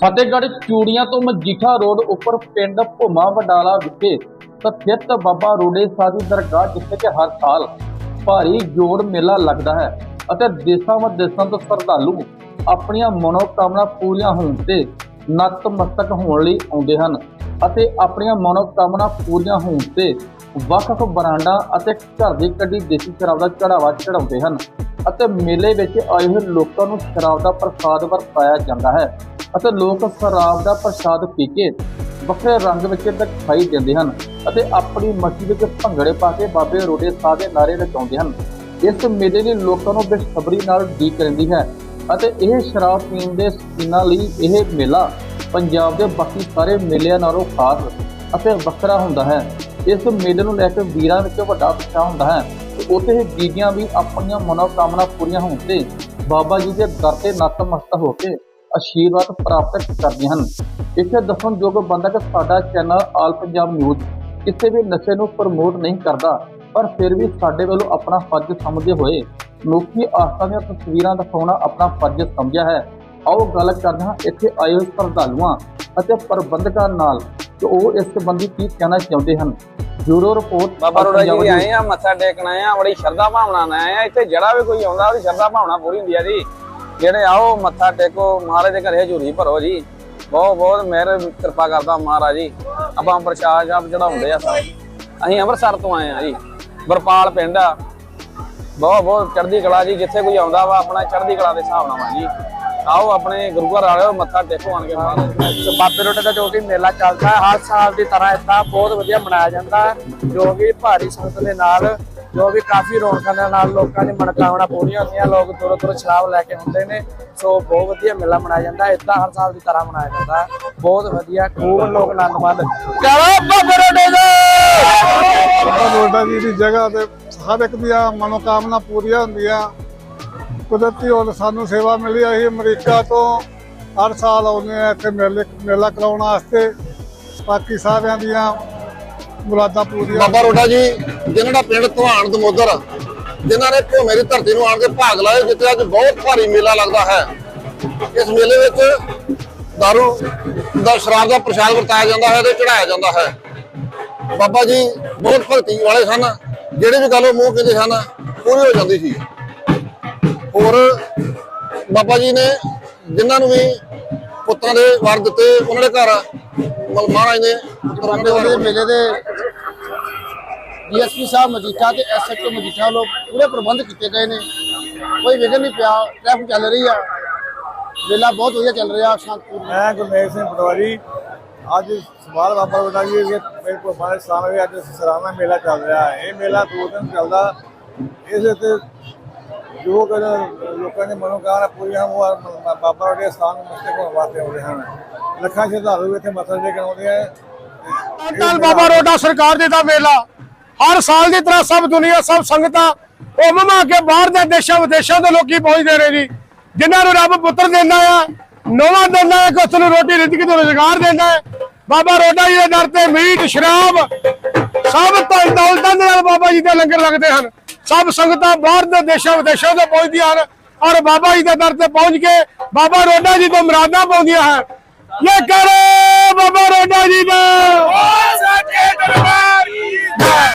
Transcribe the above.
ਫਤਿਹਗੜ੍ਹ ਚੂੜੀਆਂ ਤੋਂ ਮਜੀਠਾ ਰੋਡ ਉੱਪਰ ਪਿੰਡ ਭੁਮਾ ਵਡਾਲਾ ਵਿਖੇ ਸਥਿਤ ਬਾਬਾ ਰੋਡੇ ਸਾਹਿਬ ਦੀ ਦਰਗਾਹ, ਜਿੱਥੇ ਕਿ ਹਰ ਸਾਲ ਭਾਰੀ ਜੋੜ ਮੇਲਾ ਲੱਗਦਾ ਹੈ ਅਤੇ ਦੇਸਾਂ ਵਿਦੇਸਾਂ ਤੋਂ ਸ਼ਰਧਾਲੂ ਆਪਣੀਆਂ ਮਨੋਕਾਮਨਾ ਪੂਰੀਆਂ ਹੋਣ ਤੇ ਨਤਮਸਤਕ ਹੋਣ ਲਈ ਆਉਂਦੇ ਹਨ ਅਤੇ ਆਪਣੀਆਂ ਮਨੋਕਾਮਨਾ ਪੂਰੀਆਂ ਹੋਣ ਤੇ ਵੱਖ-ਵੱਖ ਬਰਾਂਡਾਂ ਅਤੇ ਘਰ ਦੀ ਕੱਢੀ ਦੇਸੀ ਸ਼ਰਾਬ ਦਾ ਚੜਾਵਾ ਚੜਾਉਂਦੇ ਹਨ। ਅਤੇ ਮੇਲੇ ਵਿੱਚ ਆਏ ਹੋਏ ਲੋਕਾਂ ਨੂੰ ਸ਼ਰਾਬ ਦਾ ਪ੍ਰਸਾਦ ਵਰਤਾਇਆ ਜਾਂਦਾ ਹੈ ਅਤੇ ਲੋਕ ਸ਼ਰਾਬ ਦਾ ਪ੍ਰਸਾਦ ਪੀ ਕੇ ਵੱਖਰੇ ਰੰਗ ਵਿੱਚ ਦਿਖਾਈ ਦਿੰਦੇ ਹਨ ਅਤੇ ਆਪਣੀ ਮਸਜਿਦ ਵਿੱਚ ਭੰਗੜੇ ਪਾ ਕੇ ਬਾਬੇ ਰੋਡੇ ਸਾਹਿਬ ਦੇ ਨਾਰੇ ਲਗਾਉਂਦੇ ਹਨ। ਇਸ ਮੇਲੇ ਲਈ ਲੋਕਾਂ ਨੂੰ ਬੇਸਬਰੀ ਨਾਲ ਉਡੀਕ ਰਹਿੰਦੀ ਹੈ ਅਤੇ ਇਹ ਸ਼ਰਾਬ ਪੀਣ ਦੇ ਸ਼ੌਕੀਨਾਂ ਲਈ ਇਹ ਮੇਲਾ ਪੰਜਾਬ ਦੇ ਬਾਕੀ ਸਾਰੇ ਮੇਲਿਆਂ ਨਾਲੋਂ ਖਾਸ ਅਤੇ ਵੱਖਰਾ ਹੁੰਦਾ ਹੈ। ਇਸ ਮੇਲੇ ਨੂੰ ਲੈ ਕੇ ਵੀਰਾਂ ਵਿੱਚ ਵੱਡਾ ਉਤਸ਼ਾਹ ਹੁੰਦਾ ਹੈ। ਉੱਥੇ ਹੀ ਬੀਬੀਆਂ ਵੀ ਆਪਣੀਆਂ ਮਨੋਕਾਮਨਾ ਪੂਰੀਆਂ ਹੋਣ ਤੇ ਬਾਬਾ ਜੀ ਦੇ ਦਰ ਤੇ ਨਤਮਸਤਕ ਹੋ ਕੇ ਆਸ਼ੀਰਵਾਦ ਪ੍ਰਾਪਤ ਕਰਦੀਆਂ ਹਨ। ਇੱਥੇ ਦੱਸਣਯੋਗ ਬੰਦਾ ਕਿ ਸਾਡਾ ਚੈਨਲ ਆਲ ਪੰਜਾਬ ਨਿਊਜ਼ ਕਿਸੇ ਵੀ ਨਸ਼ੇ ਨੂੰ ਪ੍ਰਮੋਟ ਨਹੀਂ ਕਰਦਾ, ਪਰ ਫਿਰ ਵੀ ਸਾਡੇ ਵੱਲੋਂ ਆਪਣਾ ਫਰਜ਼ ਸਮਝਦੇ ਹੋਏ ਲੋਕੀ ਆਸਥਾ ਦੀਆਂ ਤਸਵੀਰਾਂ ਦਿਖਾਉਣਾ ਆਪਣਾ ਫਰਜ਼ ਸਮਝਿਆ ਹੈ। ਆਓ ਗੱਲ ਕਰਦੇ ਹਾਂ ਇੱਥੇ ਆਏ ਹੋਏ ਸ਼ਰਧਾਲੂਆਂ ਅਤੇ ਪ੍ਰਬੰਧਕਾਂ ਨਾਲ ਕਿ ਉਹ ਇਸ ਸੰਬੰਧੀ ਕੀ ਕਹਿਣਾ ਚਾਹੁੰਦੇ ਹਨ। ਬਿਊਰੋ ਰਿਪੋਰਟ ਬਾਬਾ ਰੋੜਾ ਜੀ। ਆਏ ਆ ਮੱਥਾ ਟੇਕਣ ਆ ਬੜੀ ਸ਼ਰਧਾ ਭਾਵਨਾ ਨਾਲ ਆਏ ਆ। ਇੱਥੇ ਜਿਹੜਾ ਵੀ ਕੋਈ ਆਉਂਦਾ ਉਹਦੀ ਸ਼ਰਧਾ ਭਾਵਨਾ ਪੂਰੀ ਹੁੰਦੀ ਆ ਜੀ। ਜਿਹੜੇ ਆਓ ਮੱਥਾ ਟੇਕੋ ਮਹਾਰਾਜ ਦੇ ਘਰੇ ਹਜ਼ੂਰੀ ਭਰੋ ਜੀ। ਬਹੁਤ ਬਹੁਤ ਮਿਹਰ ਕਿਰਪਾ ਕਰਦਾ ਮਹਾਰਾਜ ਜੀ। ਆਪਾਂ ਪ੍ਰਸ਼ਾਦ ਆਪ ਚੜਾਉਂਦੇ ਆ ਸਾਰੇ। ਅਸੀਂ ਅੰਮ੍ਰਿਤਸਰ ਤੋਂ ਆਏ ਆ ਜੀ। ਬਰਪਾਲ ਪਿੰਡ ਆ। ਬਹੁਤ ਬਹੁਤ ਚੜ੍ਹਦੀ ਕਲਾ ਜੀ ਜਿੱਥੇ ਕੋਈ ਆਉਂਦਾ ਵਾ ਆਪਣਾ ਚੜ੍ਹਦੀ ਕਲਾ ਦੇ ਹਿਸਾਬ ਨਾਲ ਵਾ ਜੀ। ਆਓ ਆਪਣੇ ਗੁਰੂ ਘਰ ਵਾਲਿਓ ਮੱਥਾ ਟੇਕੋ ਆਣ ਕੇ ਦੇ। ਬਾਬੇ ਰੋਡੇ ਦਾ ਜੋ ਕਿ ਮੇਲਾ ਚੱਲਦਾ ਹੈ ਹਰ ਸਾਲ ਦੀ ਤਰ੍ਹਾਂ ਇਦਾਂ ਬਹੁਤ ਵਧੀਆ ਮਨਾਇਆ ਜਾਂਦਾ ਹੈ। ਜੋ ਕਿ ਭਾਰੀ ਸੰਗਤ ਦੇ ਨਾਲ ਜੋ ਵੀ ਕਾਫੀ ਰੌਣਕਾਂ ਦੇ ਨਾਲ ਲੋਕਾਂ ਦੀ ਮਨੋਕਾਮਨਾ ਪੂਰੀਆਂ ਹੁੰਦੀਆਂ ਲੋਕ ਦੂਰੋਂ ਦੂਰੋਂ ਸ਼ਰਾਬ ਲੈ ਕੇ ਹੁੰਦੇ ਨੇ। ਸੋ ਬਹੁਤ ਵਧੀਆ ਮੇਲਾ ਮਨਾਇਆ ਜਾਂਦਾ ਹੈ ਇਦਾਂ ਹਰ ਸਾਲ ਦੀ ਤਰ੍ਹਾਂ ਮਨਾਇਆ ਜਾਂਦਾ ਹੈ। ਬਹੁਤ ਵਧੀਆ ਖੂਬ ਲੋਕ ਆਨੰਦ ਮਾਣਦੇ ਚਲੋ ਬਾਬੇ ਰੋਡੇ ਦਾ ਬਾਬਾ ਰੋਡਾ ਜੀ ਦੀ ਜਗ੍ਹਾ ਤੇ ਹਰ ਇੱਕ ਦੀਆਂ ਮਨੋਕਾਮਨਾ ਪੂਰੀਆਂ ਹੁੰਦੀਆਂ। ਕੁਦਰਤੀ ਹੋਰ ਸਾਨੂੰ ਸੇਵਾ ਮਿਲੀ ਅਸੀਂ ਅਮਰੀਕਾ ਤੋਂ ਹਰ ਸਾਲ ਆਉਂਦੇ ਆ, ਇੱਥੇ ਮੇਲੇ, ਮੇਲਾ ਕਰਾਉਣ ਵਾਸਤੇ। ਬਾਕੀ ਸਾਰਿਆਂ ਦੀਆਂ ਮੁਰਾਦਾਂ ਪੂਰੀਆਂ। ਬਾਬਾ ਰੋਡਾ ਜੀ, ਜਿਨ੍ਹਾਂ ਦਾ ਪਿੰਡ ਧਵਾਨ ਦਮੋਦਰ ਜਿਨ੍ਹਾਂ ਨੇ ਭੂਮੇ ਦੀ ਧਰਤੀ ਨੂੰ ਆਣ ਕੇ ਭਾਗ ਲਾਏ ਜਿੱਥੇ ਅੱਜ ਬਹੁਤ ਭਾਰੀ ਮੇਲਾ ਲੱਗਦਾ ਹੈ। ਇਸ ਮੇਲੇ ਵਿੱਚ ਦਾਰੂ ਦਾ ਸ਼ਰਾਬ ਦਾ ਪ੍ਰਸ਼ਾਦ ਵਰਤਾਇਆ ਜਾਂਦਾ ਹੈ ਤੇ ਚੜਾਇਆ ਜਾਂਦਾ ਹੈ। ਬਾਬਾ ਜੀ ਬਹੁਤ ਭਗਤੀ ਵਾਲੇ ਸਨ, ਜਿਹੜੇ ਵੀ ਗੱਲ ਉਹ ਮੂੰਹ ਕਹਿੰਦੇ ਸਨ, ਪੂਰੀ ਹੋ ਜਾਂਦੀ ਸੀ। ਹੋਰ ਬਾਬਾ ਜੀ ਨੇ ਜਿਨ੍ਹਾਂ ਨੂੰ ਵੀ ਪੁੱਤਾਂ ਦੇ ਵਰ ਦਿੱਤੇ ਉਹਨਾਂ ਦੇ ਘਰ ਮਲ- ਮਹਾਰਾਜ ਨੇ ਪੁੱਤਰਾਂ ਦੇ ਵਰ ਮੇਲੇ ਦੇ ਡੀਐਸਪੀ ਸਾਹਿਬ ਮਜੀਠਾ ਤੇ ਐਸਐਚਓ ਮਜੀਠਾ ਵੱਲੋਂ ਪੂਰੇ ਪ੍ਰਬੰਧ ਕੀਤੇ ਗਏ ਨੇ। ਕੋਈ ਵਿਘਨ ਨਹੀਂ ਪਿਆ ਟ੍ਰੈਫਿਕ ਚੱਲ ਰਹੀ ਆ। ਮੇਲਾ ਬਹੁਤ ਵਧੀਆ ਚੱਲ ਰਿਹਾ ਸ਼ਾਂਤਪੂਰਨ। ਮੈਂ ਗੁਰਮੇਲ ਸਿੰਘ ਪਟਵਾਰੀ ਅੱਜ ਸਵਾਲ ਬਾਬਾ ਰੋਡਾ ਜੀ ਦੇ ਮੇਰੇ ਕੋਲ ਬਾਰੇ ਵਿੱਚ ਅੱਜ ਸਰਾਣਾ ਮੇਲਾ ਚੱਲ ਰਿਹਾ ਹੈ। ਇਹ ਮੇਲਾ ਦੋ ਦਿਨ ਚੱਲਦਾ। ਇਸ ਤੇ ਜੋ ਕਿ ਲੋਕਾਂ ਦੇ ਮਨੋਕਾਮਨਾ ਪੂਰੀਆਂ ਉਹ ਬਾਬਾ ਰੋਡੇ ਸਥਾਨ ਮਸਤਕ ਹੋਣ ਵਾਸਤੇ ਆਉਂਦੇ ਹਨ। ਲੱਖਾਂ ਸ਼ਰਧਾਲੂ ਇੱਥੇ ਮੱਥਾ ਟੇਕਣ ਆਉਂਦੇ ਆ। ਕੱਲ ਬਾਬਾ ਰੋਡਾ ਸਰਕਾਰ ਦੇ ਦਾ ਮੇਲਾ। ਹਰ ਸਾਲ ਦੀ ਤਰ੍ਹਾਂ ਸਭ ਦੁਨੀਆ, ਸਭ ਸੰਗਤਾਂ ਉਮਮਾ ਕੇ ਬਾਹਰ ਦੇ ਦੇਸ਼ਾਂ, ਵਿਦੇਸ਼ਾਂ ਤੋਂ ਲੋਕੀ ਪਹੁੰਚਦੇ ਨੇ ਜੀ। ਜਿਨ੍ਹਾਂ ਨੂੰ ਰੱਬ ਪੁੱਤਰ ਦਿੰਦਾ ਆ, ਨੋਵਾ ਦਿੰਦਾ ਹੈ ਕਿ ਨੂੰ ਰੋਟੀ ਰਿਜ਼ਕ ਤੋਂ ਰੁਜ਼ਗਾਰ ਦਿੰਦਾ ਹੈ ਬਾਬਾ ਰੋਡਾ ਜੀ ਦੇ ਦਰ ਤੇ ਮੀਟ, ਸ਼ਰਾਬ, ਸਭ ਤੋਂ ਦੌਲਤਾਂ ਦੇ ਨਾਲ ਬਾਬਾ ਜੀ ਦੇ ਲੰਗਰ ਲੱਗਦੇ ਹਨ। ਸਭ ਸੰਗਤਾਂ ਬਾਹਰ ਦੇ ਦੇਸ਼ਾਂ ਵਿਦੇਸ਼ਾਂ ਤੋਂ ਪਹੁੰਚਦੀਆਂ ਹਨ ਔਰ ਬਾਬਾ ਜੀ ਦੇ ਦਰ ਤੇ ਪਹੁੰਚ ਕੇ ਬਾਬਾ ਰੋਡਾ ਜੀ ਤੋਂ ਮੁਰਾਦਾਂ ਪਾਉਂਦੀਆਂ ਹਨ। ਇਹ ਕਰੋ ਬਾਬਾ ਰੋਡਾ ਜੀ ਦਾ।